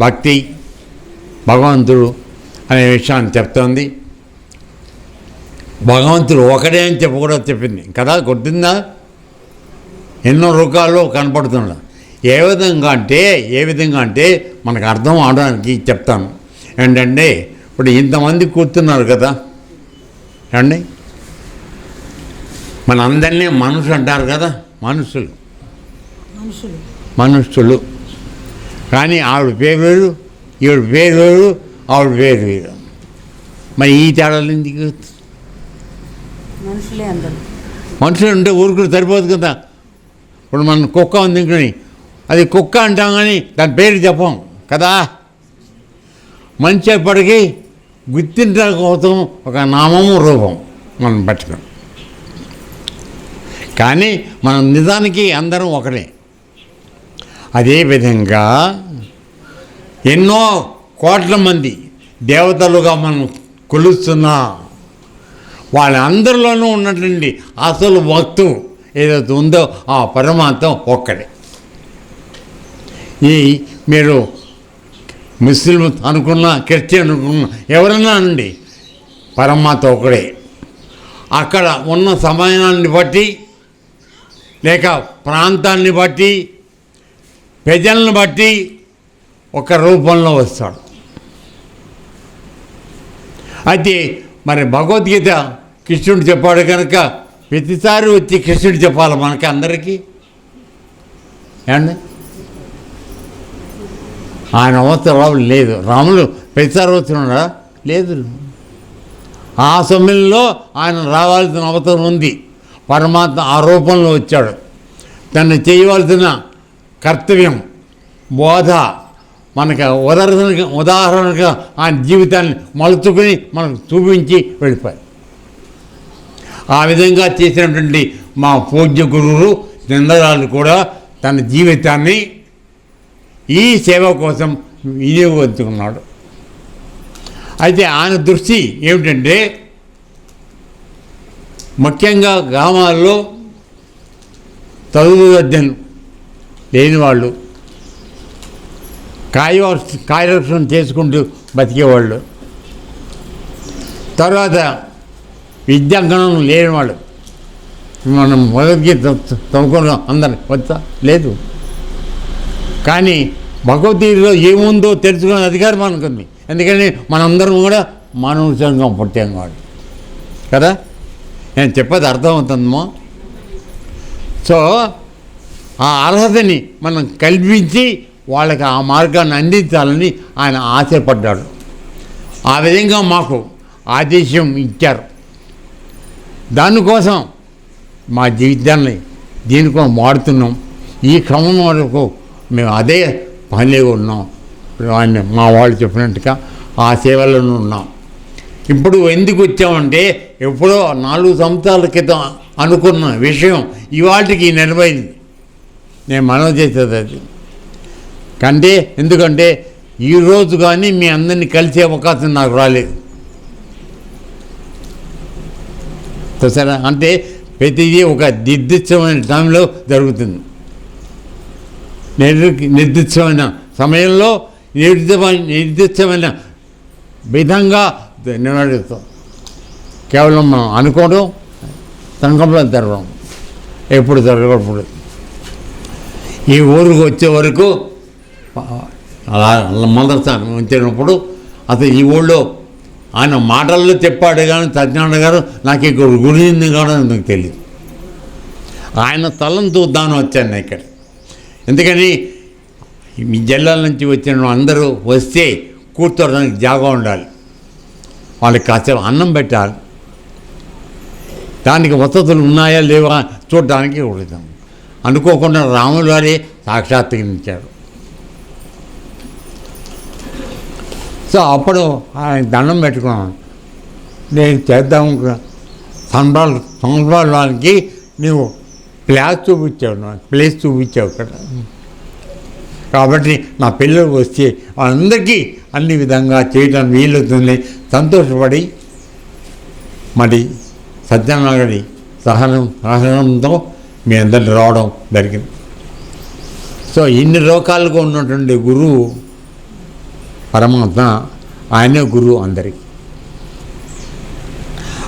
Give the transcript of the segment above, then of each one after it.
భక్తి భగవంతుడు అనే విషయాన్ని చెప్తోంది. భగవంతుడు ఒకడే అని చెప్పకూడదు చెప్పింది. కదా గుర్తుందా? ఎన్నో రూపాల్లో కనపడుతున్నాడు ఏ విధంగా అంటే ఏ విధంగా అంటే మనకు అర్థం అవడానికి చెప్తాను. ఏంటంటే ఇప్పుడు ఇంతమంది కూర్చున్నారు కదా. ఏమండి? మన అందరినీ మనుషులు అంటారు కదా మనుషులు. మనుషులు. మనుషులు. కానీ ఆవిడ పేరు వేరు ఈవిడ పేరు వేరు ఆవిడ పేరు వేరు. మరి ఈ తేడాలు ఎందుకు మనుషులే ఉంటే ఊరుకుని సరిపోదు కదా. ఇప్పుడు మన కుక్క ఉంది ఇంకని అది కుక్క అంటాం కానీ దాని పేరు చెప్పం కదా. మనిషి ఎప్పటికీ గుర్తించడం కోసం ఒక నామము రూపం మనం పట్టుకోం కానీ మనం నిజానికి అందరం ఒకటే అదేవిధంగా ఎన్నో కోట్ల మంది దేవతలుగా మనం కొలుస్తున్నా వాళ్ళందరిలోనూ ఉన్నటువంటి అసలు వక్తు ఏదైతే ఉందో ఆ పరమాత్మ ఒక్కడే. ఈ మీరు ముస్లిం అనుకున్నా క్రిస్టియన్ అనుకున్నా ఎవరన్నా అండి పరమాత్మ ఒకడే అక్కడ ఉన్న సమయాన్ని బట్టి లేక ప్రాంతాన్ని బట్టి ప్రజలను బట్టి ఒక రూపంలో వస్తాడు. అయితే మరి భగవద్గీత కృష్ణుడు చెప్పాడు కనుక ప్రతిసారి వచ్చి కృష్ణుడు చెప్పాలి మనకి అందరికీ. ఏమండి? ఆయన అవసరం లేదు. రాములు ప్రతిసారి వస్తున్నాడా? లేదు. ఆ సమయంలో ఆయన రావాల్సిన అవసరం ఉంది. పరమాత్మ ఆ రూపంలో వచ్చాడు. తను చేయవలసిన కర్తవ్యం. బోధ. మనకు ఉదాహరణగా ఉదాహరణగా ఆయన జీవితాన్ని మలుచుకుని మనకు చూపించి వెళ్ళిపోయి. ఆ విధంగా చేసినటువంటి మా పూజ్య గురువులు నిందరాలు కూడా తన జీవితాన్ని ఈ సేవ కోసం వినియోగించుకున్నాడు. అయితే ఆయన దృష్టి ఏమిటంటే ముఖ్యంగా గ్రామాల్లో చదువు విద్యను లేని వాళ్ళు కాయ కార్యరక్షణ చేసుకుంటూ బతికేవాళ్ళు. తర్వాత విద్యాగణం లేని వాళ్ళు మనం మొదటికి చదువుకున్నాం అందరు వచ్చా? లేదు. కానీ భగవద్గీతలో ఏముందో తెలుసుకునే అధికారం మనకుంది ఎందుకని మనందరం కూడా మానవ సంఘం పుట్టాం వాడు కదా? నేను చెప్పేది అర్థమవుతుందమ్మా? సో ఆ అర్హతని మనం కల్పించి వాళ్ళకి ఆ మార్గాన్ని అందించాలని ఆయన ఆశపడ్డాడు. ఆ విధంగా మాకు ఆదేశం ఇచ్చారు. దానికోసం మా జీవితాన్ని దీనికోసం వాడుతున్నాం ఈ క్రమం వరకు మేము అదే పనిలో ఉన్నాం. ఆయన మా వాళ్ళు చెప్పినట్టుగా ఆ సేవలను ఉన్నాం. ఇప్పుడు ఎందుకు వచ్చామంటే ఎప్పుడో నాలుగు సంవత్సరాల క్రితం అనుకున్న విషయం ఇవాటికి నెరవేరింది. నేను మనవి చేసేది అది. కంటే ఎందుకంటే ఈరోజు కానీ మీ అందరినీ కలిసే అవకాశం నాకు రాలేదు. చూసారా? అంటే ప్రతిదీ ఒక నిర్దిష్టమైన టైంలో జరుగుతుంది. నిర్- నిర్దిష్టమైన సమయంలో నిర్దిష్టమైన నిర్దిష్టమైన విధంగా నిర్వహిస్తాం కేవలం మనం అనుకోవడం సంకల్పం జరగడం ఎప్పుడు జరగకూడదు. ఈ ఊరికి వచ్చే వరకు అలా మొదటిసారి వచ్చినప్పుడు అతను ఈ ఊళ్ళో ఆయన మాటల్లో చెప్పాడు కానీ సత్యనారాయణ గారు నాకు ఇక్కడ గురించి కూడా నాకు తెలియదు ఆయన స్థలం చూద్దామని వచ్చాను ఇక్కడ. ఎందుకని మీ జిల్లాల నుంచి వచ్చిన అందరూ వస్తే కూర్చోవడానికి జాగా ఉండాలి. వాళ్ళకి కాసేపు అన్నం పెట్టాలి. దానికి వసతులు ఉన్నాయా లేవా చూడడానికి వెళతాం అనుకోకుండా రాములు వారే సాక్షాత్కరించారు. సో అప్పుడు ఆయన దండం పెట్టుకున్నాను నేను చేద్దాం సంబరాలు సంబరాలకి నువ్వు ప్లేస్ చూపించావు నాకు ప్లేస్ చూపించావు కదా. కాబట్టి నా పిల్లలు వస్తే వాళ్ళందరికీ అన్ని విధంగా చేయడం వీలవుతుంది. సంతోషపడి మరి సత్యనారాయణ సహనం సహనంతో మీ అందరిని రావడం జరిగింది. సో ఇన్ని లోకాలుగా ఉన్నటువంటి గురువు పరమాత్మ ఆయనే గురువు అందరికి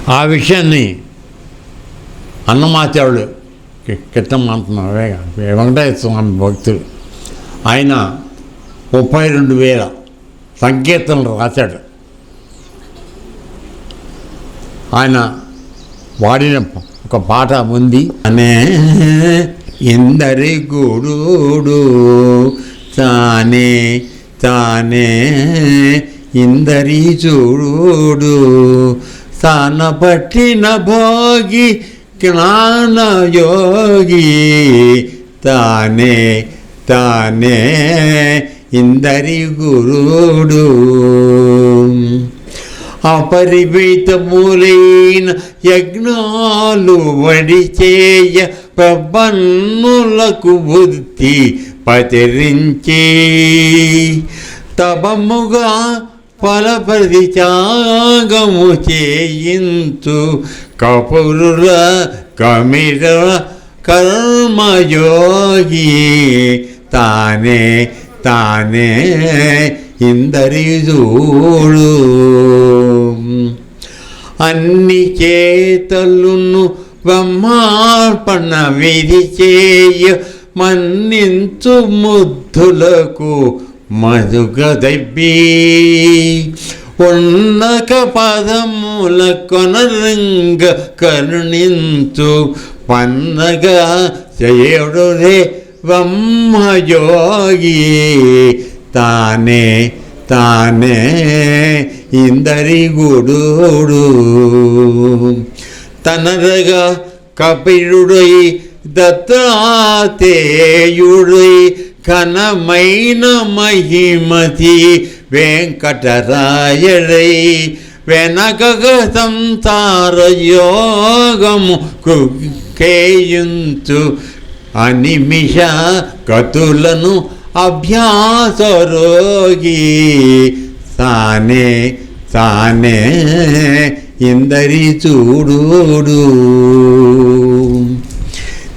ఆ విషయాన్ని అన్నమాచారుడు క్రితం అంటున్నారు వెంకటేశ్వర స్వామి భక్తుడు ఆయన ముప్పై రెండు వేల సంకీర్తనలు రాశాడు. ఆయన వాడిన ఒక పాట ఉంది అనే ఇందరి గురుడు తానే తానే ఇందరి చూడు తాన పట్టిన భోగి జ్ఞాన యోగి తానే తానే ఇందరి గురుడు అపరిమితములైన యజ్ఞాలు వడిచేయ ప్రబన్నులకు బుద్ధి పచరించే తపముగా ఫలప్రతి త్యాగము చేయించు. కపురుల కమిర కర్మయోగి తానే తానే ఇందరి చూడు అన్ని చేతలును బ్రహ్మార్పణ విధి చేయ మన్నించు ముద్దులకు మధుగదబ్బి ఉన్నక పదముల కొనరంగ కరుణించు పన్నగ చేయడు రే బ్రహ్మయోగి తానే తానే ఇందరి గుడుడు. తనరగా కపిలుడై దత్తాతేయుడై కనమైన మహిమతి వెంకటరాయడై వెనకగ సంసార యోగము కేయించు అనిమిష కతులను అభ్యాసరోగి తానే తానే ఇందరి చూడు